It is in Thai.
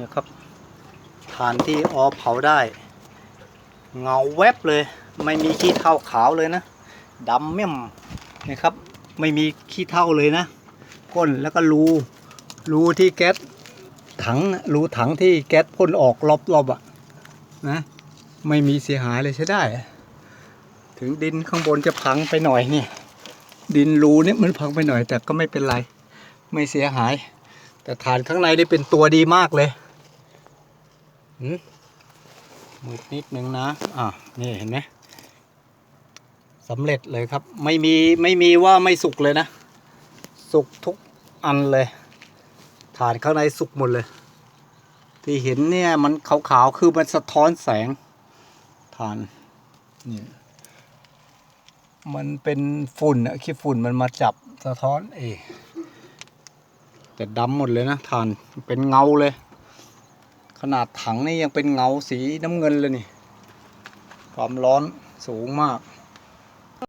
นะครับฐานที่ออเผาได้ เงาแวบเลย ไม่มีขี้เท่าขาวเลยนะดำเมี่ยมนะครับ ไม่มีขี้เท่าเลยนะก้นแล้วก็รูรูที่แก๊สถังรูถังที่แก๊สพ่นออกรอบๆอะนะไม่มีเสียหายเลยใช้ได้ ถึงดินข้างบนจะพังไปหน่อยเนี่ยดินรูเนี่ยมันพังไปหน่อยแต่ก็ไม่เป็นไร ไม่เสียหาย แต่ฐานข้างในได้เป็นตัวดีมากเลย มมืดนิดนึงนะ อะ นี่เห็นไหมสำเร็จเลยครับ ไม่มีไม่มีว่าไม่สุกเลยนะ สุกทุกอันเลย ฐานข้างในสุกหมดเลย ที่เห็นเนี่ยมันขาวๆ คือมันสะท้อนแสง ฐาน นี่ มันเป็นฝุ่นอะขี้ฝุ่นมันมาจับสะท้อนเองแต่ดำหมดเลยนะฐาน เป็นเงาเลย ขนาดถังนี่ยังเป็นเงาสีน้ำเงินเลยนี่ ความร้อนสูงมาก